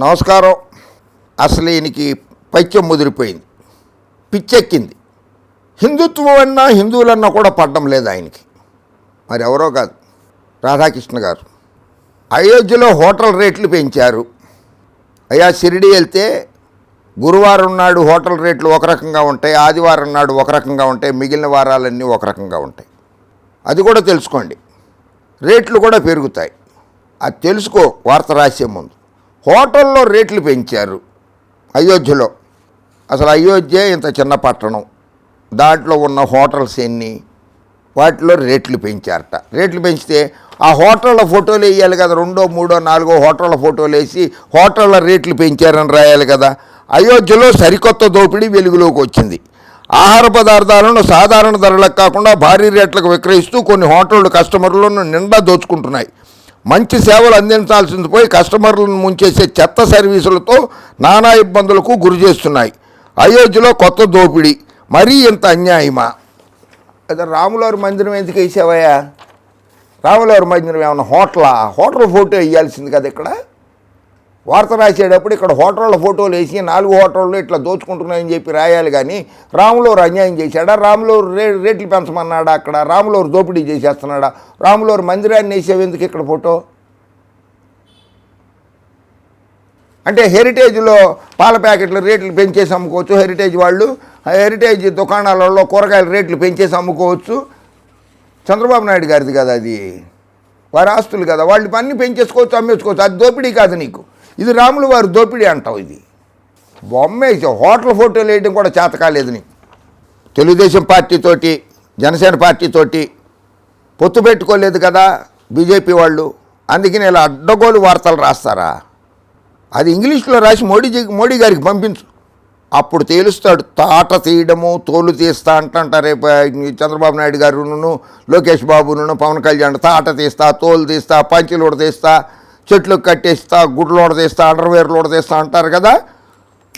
నమస్కారం. అసలు ఈయనకి పైత్యం ముదిరిపోయింది. పిచ్చెక్కింది. హిందుత్వం అన్నా హిందువులన్నా కూడా పడ్డం లేదు ఆయనకి. మరి ఎవరో కాదు. రాధాకృష్ణ గారు. అయోధ్యలో హోటల్ రేట్లు పెంచారు. అయ్యా షిరిడి వెళ్తే గురువారం నాడు హోటల్ రేట్లు ఒక రకంగా ఉంటాయి ఆదివారం నాడు ఒక రకంగా ఉంటాయి మిగిలిన వారాలన్నీ ఒక రకంగా ఉంటాయి. అది కూడా తెలుసుకోండి. రేట్లు కూడా పెరుగుతాయి. అది తెలుసుకో వార్త రాసే ముందు. హోటల్లో రేట్లు పెంచారు అయోధ్యలో. అసలు అయోధ్య ఇంత చిన్న పట్టణం. దాంట్లో ఉన్న హోటల్స్ ఎన్ని? వాటిలో రేట్లు పెంచారట. రేట్లు పెంచితే ఆ హోటళ్ళ ఫోటోలు వేయాలి కదా. రెండో మూడో నాలుగో హోటళ్ళ ఫోటోలు వేసి హోటళ్ళ రేట్లు పెంచారని రాయాలి కదా. అయోధ్యలో సరికొత్త దోపిడీ వెలుగులోకి వచ్చింది. ఆహార పదార్థాలను సాధారణ ధరలకు కాకుండా భారీ రేట్లకు విక్రయిస్తూ కొన్ని హోటళ్ళు కస్టమర్లను నిండా దోచుకుంటున్నాయి. మంచి సేవలు అందించాల్సింది పోయి కస్టమర్లను ముంచేసే చెత్త సర్వీసులతో నానా ఇబ్బందులకు గురి చేస్తున్నాయి. అయోధ్యలో కొత్త దోపిడీ మరీ ఇంత అన్యాయమా? అదే రాములవారి మందిరం ఎందుకు వేసావయ్యా? రాములవారి మందిరం ఏమన్నా హోటలా? హోటల్ ఫోటో వేయాల్సింది కదా ఇక్కడ? వార్త రాసేటప్పుడు ఇక్కడ హోటళ్ళ ఫోటోలు వేసి నాలుగు హోటళ్ళు ఇట్లా దోచుకుంటున్నాయని చెప్పి రాయాలి కానీ రాములూరు అన్యాయం చేశాడా? రాములూరు రే రేట్లు పెంచమన్నాడా అక్కడ? రాములూరు దోపిడీ చేసేస్తున్నాడా? రాములూరు మందిరాన్ని వేసేవి ఎందుకు ఇక్కడ ఫోటో? అంటే హెరిటేజ్లో పాల ప్యాకెట్ల రేట్లు పెంచేసి అమ్ముకోవచ్చు హెరిటేజ్ వాళ్ళు. ఆ హెరిటేజ్ దుకాణాలలో కూరగాయల రేట్లు పెంచేసి అమ్ముకోవచ్చు. చంద్రబాబు నాయుడు గారిది కదా అది. వారి ఆస్తులు కదా. వాళ్ళు అన్నీ పెంచేసుకోవచ్చు అమ్మేసుకోవచ్చు. అది దోపిడీ కాదు నీకు. ఇది రాములు వారు దోపిడీ అంటావు ఇది. బొమ్మేసి హోటల్ ఫోటోలు వేయడం కూడా చేత కాలేదు నీకు. తెలుగుదేశం పార్టీతోటి జనసేన పార్టీతోటి పొత్తు పెట్టుకోలేదు కదా బీజేపీ వాళ్ళు. అందుకని ఇలా అడ్డగోలు వార్తలు రాస్తారా? అది ఇంగ్లీష్లో రాసి మోడీజీ మోడీ గారికి పంపించు. అప్పుడు తేలుస్తాడు తాట తీయడము తోలు తీస్తా అంటుంటారు రేపు చంద్రబాబు నాయుడు గారును లోకేష్ బాబును పవన్ కళ్యాణ్ తాట తీస్తా తోలు తీస్తా పంచులు తీస్తా చెట్లు కట్టేస్తా గుడ్లు ఉడతీస్తా అండర్వేర్లు ఉడతీస్తా అంటారు కదా?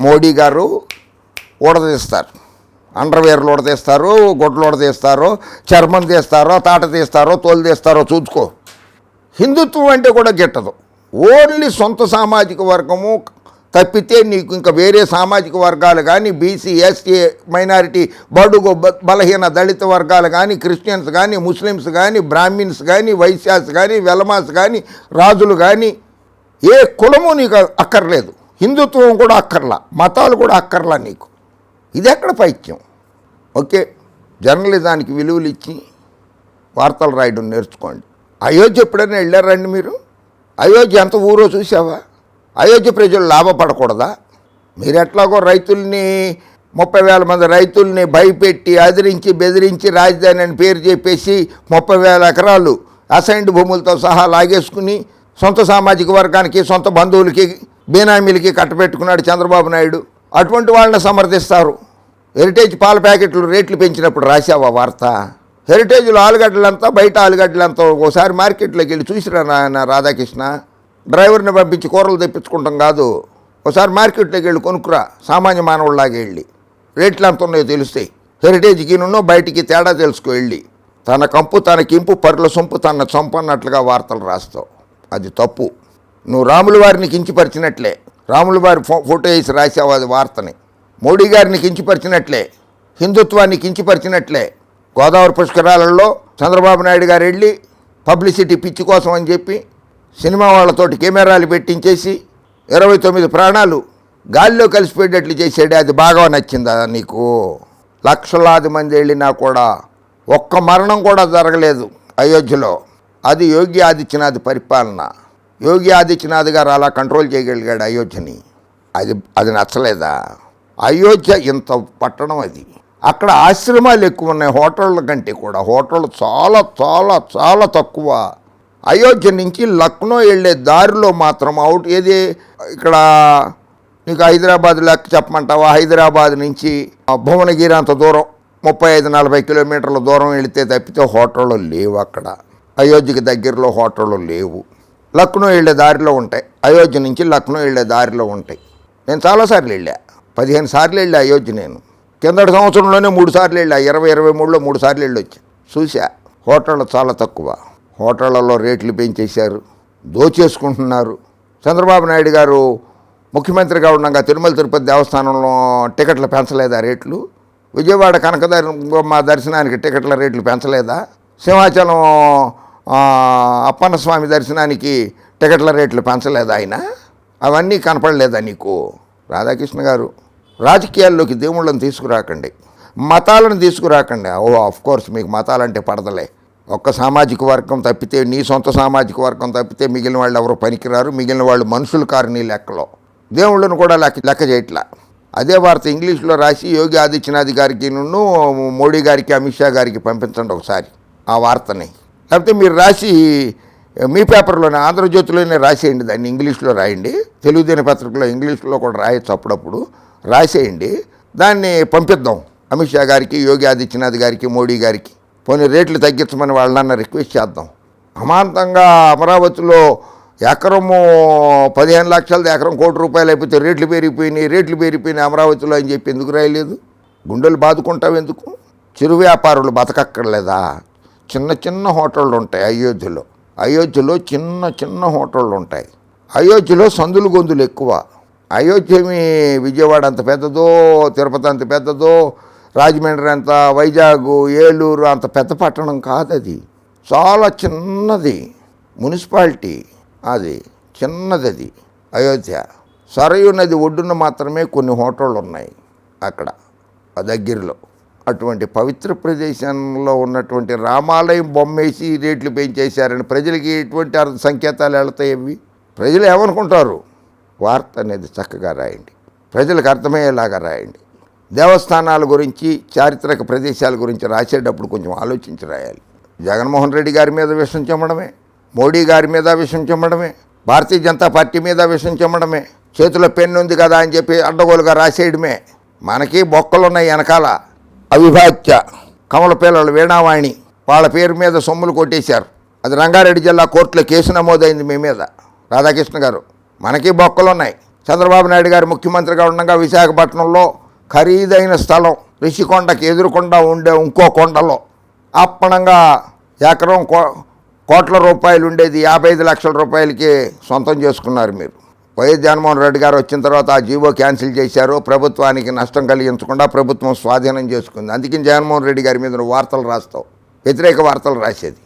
మోడీ గారు ఉడదీస్తారు. అండర్వేర్లు ఉడతీస్తారు గుడ్లు ఉడతీస్తారు చర్మం తీస్తారో తాట తీస్తారో తోలు తీస్తారో చూసుకో. హిందుత్వం అంటే కూడా గిట్టదు. ఓన్లీ సొంత సామాజిక వర్గము తప్పితే నీకు ఇంకా వేరే సామాజిక వర్గాలు కానీ బీసీ ఎస్టీ మైనారిటీ బడుగు బలహీన దళిత వర్గాలు కానీ క్రిస్టియన్స్ కానీ ముస్లిమ్స్ కానీ బ్రాహ్మిన్స్ కానీ వైశ్యాస్ కానీ వెలమాస్ కానీ రాజులు కానీ ఏ కులము నీకు అక్కర్లేదు. హిందుత్వం కూడా అక్కర్లా. మతాలు కూడా అక్కర్లా నీకు. ఇది ఎక్కడ పైత్యం? ఓకే. జర్నలిజానికి విలువలు ఇచ్చి వార్తలు రాయడం నేర్చుకోండి. అయోధ్య ఎప్పుడైనా వెళ్ళారండి మీరు? అయోధ్య ఎంత ఊరో చూసావా అయోధ్య ప్రజలు లాభపడకూడదా? మీరు ఎట్లాగో రైతుల్ని ముప్పై వేల మంది రైతుల్ని భయపెట్టి అదిరించి బెదిరించి రాజధాని అని పేరు చెప్పేసి ముప్పై వేల ఎకరాలు అసైన్డ్ భూములతో సహా లాగేసుకుని సొంత సామాజిక వర్గానికి సొంత బంధువులకి బీనామీలకి కట్టబెట్టుకున్నాడు చంద్రబాబు నాయుడు. అటువంటి వాళ్ళని సమర్థిస్తారు. హెరిటేజ్ పాల ప్యాకెట్లు రేట్లు పెంచినప్పుడు రాశావా వార్త? హెరిటేజ్లో ఆలుగడ్డలంతా బయట ఆలుగడ్డలంతా ఒకసారి మార్కెట్లోకి వెళ్ళి చూసిరా నాయన రాధాకృష్ణ? డ్రైవర్ని పంపించి కూరలు తెప్పించుకుంటాం కాదు. ఒకసారి మార్కెట్లోకి వెళ్ళి కొనుక్కురా సామాన్య మానవుల్లాగా వెళ్ళి. రేట్లు ఎంత ఉన్నాయో తెలుస్తాయి హెరిటేజ్కి నున్నో బయటికి తేడా తెలుసుకో వెళ్ళి. తన కంపు తన కింపు పరుల సొంపు తన చంపు అన్నట్లుగా వార్తలు రాస్తావు. అది తప్పు. నువ్వు రాముల వారిని కించిపరిచినట్లే. రాముల వారి ఫో ఫోటో వేసి రాసావు అది వార్తని. మోడీ గారిని కించిపరిచినట్లే. హిందుత్వాన్ని కించిపరిచినట్లే. గోదావరి పుష్కరాలలో చంద్రబాబు నాయుడు గారు వెళ్ళి పబ్లిసిటీ పిచ్చి కోసం అని చెప్పి సినిమా వాళ్ళతోటి కెమెరాలు పెట్టించేసి ఇరవై తొమ్మిది ప్రాణాలు గాలిలో కలిసిపోయేటట్లు చేసాడు అది బాగా నచ్చిందా నీకు? లక్షలాది మంది వెళ్ళినా కూడా ఒక్క మరణం కూడా జరగలేదు అయోధ్యలో. అది యోగి ఆదిత్యనాథ్ పరిపాలన. యోగి ఆదిత్యనాథ్ గారు అలా కంట్రోల్ చేయగలిగాడు అయోధ్యని. అది అది నచ్చలేదా? అయోధ్య ఇంత పట్టణం అది. అక్కడ ఆశ్రమాలు ఎక్కువ ఉన్నాయి హోటళ్ళ కంటే కూడా. హోటళ్ళు చాలా చాలా చాలా తక్కువ. అయోధ్య నుంచి లక్నో వెళ్ళే దారిలో మాత్రం అవుట్ ఏది? ఇక్కడ నీకు హైదరాబాద్ లెక్క చెప్పమంటావా? హైదరాబాద్ నుంచి ఆ భువనగిరి అంత దూరం ముప్పై ఐదు నలభై కిలోమీటర్ల దూరం వెళితే తప్పితే హోటళ్ళు లేవు అక్కడ. అయోధ్యకి దగ్గరలో హోటళ్ళు లేవు. లక్నో వెళ్ళే దారిలో ఉంటాయి. అయోధ్య నుంచి లక్నో వెళ్ళే దారిలో ఉంటాయి. నేను చాలాసార్లు వెళ్ళా. పదిహేను సార్లు వెళ్ళా అయోధ్య నేను. కిందటి సంవత్సరంలోనే మూడు సార్లు వెళ్ళా. ఇరవై ఇరవై మూడులో మూడు సార్లు వెళ్ళొచ్చు? చూసా హోటళ్ళు చాలా తక్కువ. హోటళ్ళలో రేట్లు పెంచేశారు దోచేసుకుంటున్నారు. చంద్రబాబు నాయుడు గారు ముఖ్యమంత్రిగా ఉండగా తిరుమల తిరుపతి దేవస్థానంలో టికెట్లు పెంచలేదా రేట్లు? విజయవాడ కనకదుర్గమ్మ దర్శనానికి టికెట్ల రేట్లు పెంచలేదా? సింహాచలం అప్పన్నస్వామి అప్పన్న స్వామి దర్శనానికి టికెట్ల రేట్లు పెంచలేదా ఆయన? అవన్నీ కనపడలేదా నీకు? రాధాకృష్ణ గారు రాజకీయాల్లోకి దేవుళ్ళని తీసుకురాకండి. మతాలను తీసుకురాకండి. ఓ ఆఫ్ కోర్స్ మీకు మతాలంటే పడదలే. ఒక్క సామాజిక వర్గం తప్పితే నీ సొంత సామాజిక వర్గం తప్పితే మిగిలిన వాళ్ళు ఎవరు పనికిరారు మిగిలిన వాళ్ళు మనుషులు కారు నీ లెక్కలో. దేవుళ్ళను కూడా లెక్క లెక్క చేయట్లా. అదే వార్త ఇంగ్లీష్లో రాసి యోగి ఆదిత్యనాథ్ గారికి నున్ను మోడీ గారికి అమిత్ షా గారికి పంపించండి ఒకసారి ఆ వార్తని. లేకపోతే మీరు రాసి మీ పేపర్లోనే ఆంధ్రజ్యోతిలోనే రాసేయండి దాన్ని ఇంగ్లీష్లో రాయండి. తెలుగు దినపత్రికలో ఇంగ్లీష్లో కూడా రాయొచ్చు అప్పుడప్పుడు. రాసేయండి. దాన్ని పంపిద్దాం. అమిత్ షా గారికి యోగి ఆదిత్యనాథ్ గారికి మోడీ గారికి. పోనీ రేట్లు తగ్గించమని వాళ్ళన్న రిక్వెస్ట్ చేద్దాం. అమాంతంగా అమరావతిలో ఎకరము పదిహేను లక్షలది ఎకరం కోటి రూపాయలు అయిపోతే రేట్లు పెరిగిపోయినాయి రేట్లు పెరిగిపోయినాయి అమరావతిలో అని చెప్పి ఎందుకు రాయలేదు? గుండెలు బాదుకుంటావు ఎందుకు? చిరు వ్యాపారులు బతకక్కర్లేదా? చిన్న చిన్న హోటళ్ళు ఉంటాయి అయోధ్యలో. అయోధ్యలో చిన్న చిన్న హోటళ్ళు ఉంటాయి. అయోధ్యలో సందులు గొంతులు ఎక్కువ. అయోధ్య మీ విజయవాడ అంత పెద్దదో తిరుపతి అంత పెద్దదో రాజమండ్రి అంత వైజాగ్ ఏలూరు అంత పెద్ద పట్టణం కాదు అది చాలా చిన్నది మున్సిపాలిటీ అది చిన్నది అది అయోధ్య. సరయు నది ఒడ్డున మాత్రమే కొన్ని హోటళ్ళు ఉన్నాయి అక్కడ ఆ దగ్గరలో. అటువంటి పవిత్ర ప్రదేశంలో ఉన్నటువంటి రామాలయం బొమ్మేసి రేట్లు పెంచేశారని ప్రజలకి ఎటువంటి అర్థ సంకేతాలు వెళతాయి ఇవి ప్రజలు ఏమనుకుంటారు? వార్త అనేది చక్కగా రాయండి. ప్రజలకు అర్థమయ్యేలాగా రాయండి. దేవస్థానాల గురించి చారిత్రక ప్రదేశాల గురించి రాసేటప్పుడు కొంచెం ఆలోచించి రాయాలి. జగన్మోహన్ రెడ్డి గారి మీద విషం చెమ్మడమే మోడీ గారి మీద విషం చెమ్మడమే భారతీయ జనతా పార్టీ మీద విషం చెమ్మడమే చేతిలో పెన్ను ఉంది కదా అని చెప్పి అడ్డగోలుగా రాసేయడమే మనకి బొక్కలు ఉన్నాయి వెనకాల. అవిభాజ్య కమల పిల్లలు వీణావాణి వాళ్ళ పేరు మీద సొమ్ములు కొట్టేశారు. అది రంగారెడ్డి జిల్లా కోర్టులో కేసు నమోదైంది మీ మీద రాధాకృష్ణ గారు. మనకి బొక్కలు ఉన్నాయి చంద్రబాబు నాయుడు గారు ముఖ్యమంత్రిగా ఉండగా విశాఖపట్నంలో ఖరీదైన స్థలం రిషికొండకి ఎదురుకుండా ఉండే ఇంకో కొండలో. అప్పనంగా ఎకరం కో కోట్ల రూపాయలు ఉండేది యాభై ఐదు లక్షల రూపాయలకి సొంతం చేసుకున్నారు మీరు. వైఎస్ జగన్మోహన్ రెడ్డి గారు వచ్చిన తర్వాత ఆ జీవో క్యాన్సిల్ చేశారు. ప్రభుత్వానికి నష్టం కలిగించకుండా ప్రభుత్వం స్వాధీనం చేసుకుంది. అందుకని జగన్మోహన్ రెడ్డి గారి మీద నువ్వు వార్తలు రాస్తావు. వ్యతిరేక వార్తలు రాసేది.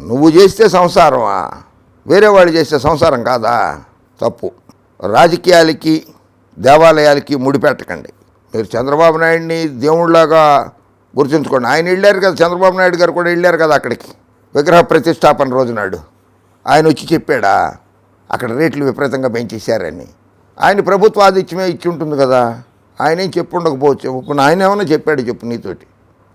నువ్వు చేస్తే సంసారమా? వేరే వాళ్ళు చేస్తే సంసారం కాదా? తప్పు. రాజకీయాలకి దేవాలయాలకి ముడిపెట్టకండి. మీరు చంద్రబాబు నాయుడిని దేవుడిలాగా గుర్తుంచుకోండి. ఆయన వెళ్ళారు కదా చంద్రబాబు నాయుడు గారు కూడా వెళ్ళారు కదా అక్కడికి. విగ్రహ ప్రతిష్టాపన రోజు నాడు. ఆయన వచ్చి చెప్పాడా అక్కడ రేట్లు విపరీతంగా పెంచేశారని. ఆయన ప్రభుత్వ ఆదిత్యమే ఇచ్చి ఉంటుంది కదా ఆయన ఏం చెప్పు ఉండకపోవచ్చు ఇప్పుడు ఆయన ఏమైనా చెప్పాడు చెప్పు నీతోటి.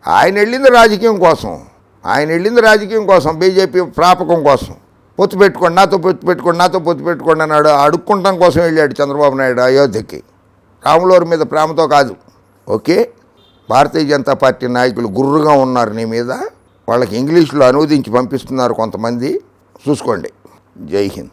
ఆయన వెళ్ళింది రాజకీయం కోసం. ఆయన వెళ్ళింది రాజకీయం కోసం బీజేపీ ప్రాపకం కోసం. పొత్తు పెట్టుకోండి నాతో పొత్తు పెట్టుకోండి నాతో పొత్తు పెట్టుకోండి అన్నాడు. అడుక్కుంటాం కోసం వెళ్ళాడు చంద్రబాబు నాయుడు అయోధ్యకి. రాములవారి మీద ప్రేమతో కాదు. ఓకే? భారతీయ జనతా పార్టీ నాయకులు గుర్రుగా ఉన్నారు నీ మీద. వాళ్ళకి ఇంగ్లీష్లో అనువదించి పంపిస్తున్నారు కొంతమంది. చూసుకోండి. జై హింద్.